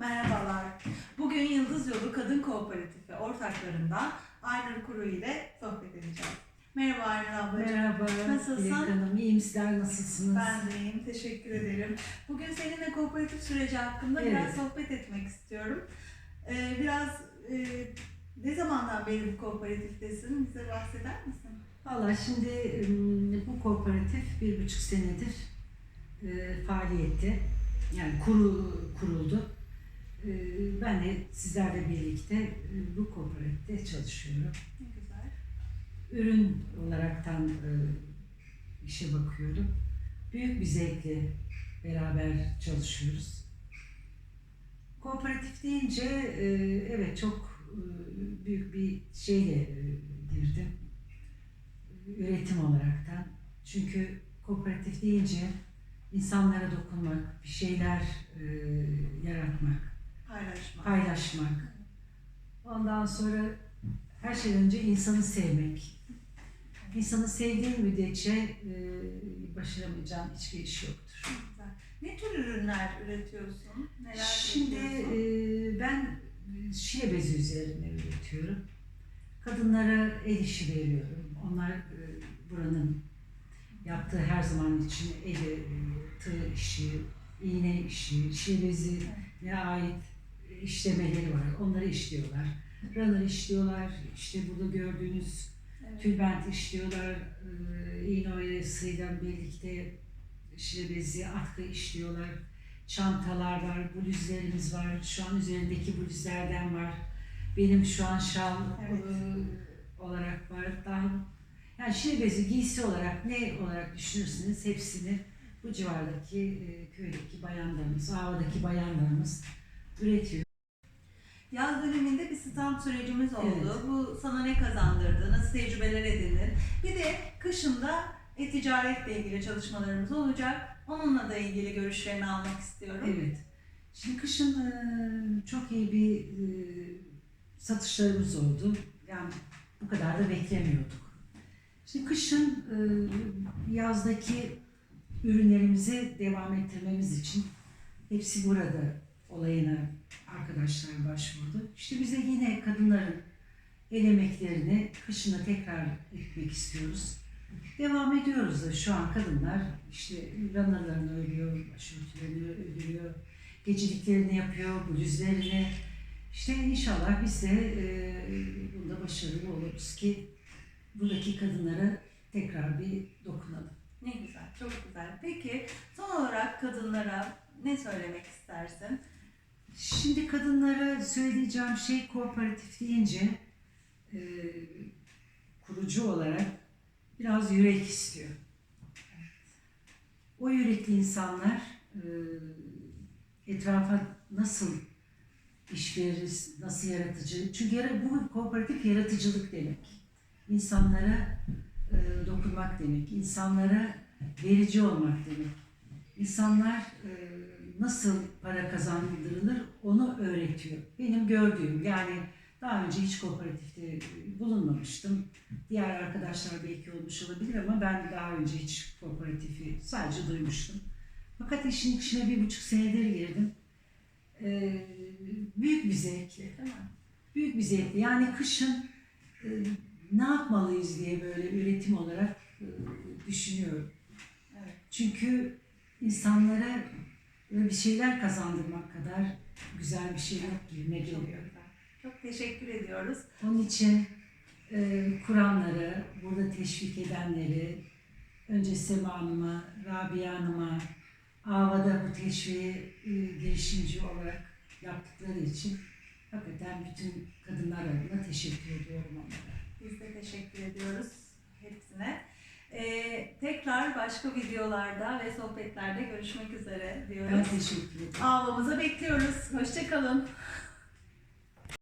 Merhabalar. Bugün Yıldız Yolu Kadın Kooperatifi ortaklarından Aynur Kuru ile sohbet edeceğiz. Merhaba Aynur ablacığım. Merhaba. Nasılsın? Dilek Hanım. İyiyim. Sizler nasılsınız? Ben de iyiyim. Teşekkür ederim. Bugün seninle kooperatif süreci hakkında Evet. biraz sohbet etmek istiyorum. Ee, biraz e, ne zamandan beri bu kooperatiftesin? Bize bahseder misin? Valla şimdi bu kooperatif bir buçuk senedir e, faaliyette. Yani kuru, kuruldu. E, ben de sizlerle birlikte e, bu kooperatifte çalışıyorum. Ne güzel. Ürün olaraktan e, işe bakıyorum. Büyük bir zevkle beraber çalışıyoruz. Kooperatif deyince e, evet çok büyük bir şeyle girdim. Üretim olaraktan. Çünkü kooperatif deyince insanlara dokunmak, bir şeyler yaratmak, Paylaşma. paylaşmak. Ondan sonra her şeyden önce insanı sevmek. İnsanı sevdiğin müddetçe e, başaramayacağın hiçbir iş yoktur. Güzel. Ne tür ürünler üretiyorsun? Neler Şimdi e, ben şile bezi üzerine üretiyorum. Kadınlara el işi veriyorum. Onlar e, buranın yaptığı her zaman için el e, tığ işi, iğne işi, şile bezine ait işlemeleri var. Onları işliyorlar. Runner işliyorlar. İşte burada gördüğünüz Evet. tülbent işliyorlar. E, iğne oyasıyla birlikte şile bezi, atkı işliyorlar. Çantalar var, bluzlerimiz var. Şu an üzerindeki bluzlerden var. Benim şu an şal Evet. e, olarak var. Daha, yani şile bezi giysi olarak ne olarak düşünürsünüz hepsini bu civardaki e, köydeki bayanlarımız, avadaki bayanlarımız üretiyor. Yaz döneminde bir stand sürecimiz oldu. Evet. Bu sana ne kazandırdı, nasıl tecrübeler edindin? Bir de kışında e-ticaretle ilgili çalışmalarımız olacak. Onunla da ilgili görüşlerini almak istiyorum. Evet. Şimdi kışın çok iyi bir satışlarımız oldu. Yani bu kadar da beklemiyorduk. Şimdi kışın yazdaki ürünlerimizi devam ettirmemiz için hepsi burada olayına arkadaşlar başvurdu. İşte biz de yine kadınların el emeklerini kışına tekrar etmek istiyoruz. Devam ediyoruz da şu an kadınlar işte runnerlarını örüyor, başörtülerini örüyor, geceliklerini yapıyor, bluzlerini. İşte inşallah biz de e, bunda başarılı oluruz ki buradaki kadınlara tekrar bir dokunalım. Ne güzel, çok güzel. Peki son olarak kadınlara ne söylemek istersin? Şimdi kadınlara söyleyeceğim şey kooperatif deyince e, kurucu olarak biraz yürek istiyor. O yürekli insanlar e, etrafa nasıl iş veririz, nasıl yaratıcı? Çünkü bu kooperatif yaratıcılık demek. İnsanlara e, dokunmak demek, insanlara verici olmak demek. İnsanlar e, nasıl para kazandırılır onu öğretiyor. Benim gördüğüm yani daha önce hiç kooperatifte bulunmamıştım. Diğer arkadaşlar belki olmuş olabilir ama ben daha önce hiç kooperatifi sadece duymuştum. Fakat işin içine bir buçuk senedir girdim. Ee, büyük bir mi? büyük bir zevkle. Yani kışın e, ne yapmalıyız diye böyle üretim olarak e, düşünüyorum. Evet. Çünkü insanlara bir şeyler kazandırmak kadar güzel bir şey yok gibime geliyor. Çok teşekkür ediyoruz. Onun için e, kuranları, burada teşvik edenleri, önce Sema Hanım'a, Rabia Hanım'a, Ava'da bu teşviği e, girişimci olarak yaptıkları için hakikaten bütün kadınlar adına teşekkür ediyorum onlara. Biz de teşekkür ediyoruz hepsine. Ee, tekrar başka videolarda ve sohbetlerde görüşmek üzere Ben diyoruz. teşekkür ederim. Avamıza bekliyoruz. Hoşçakalın.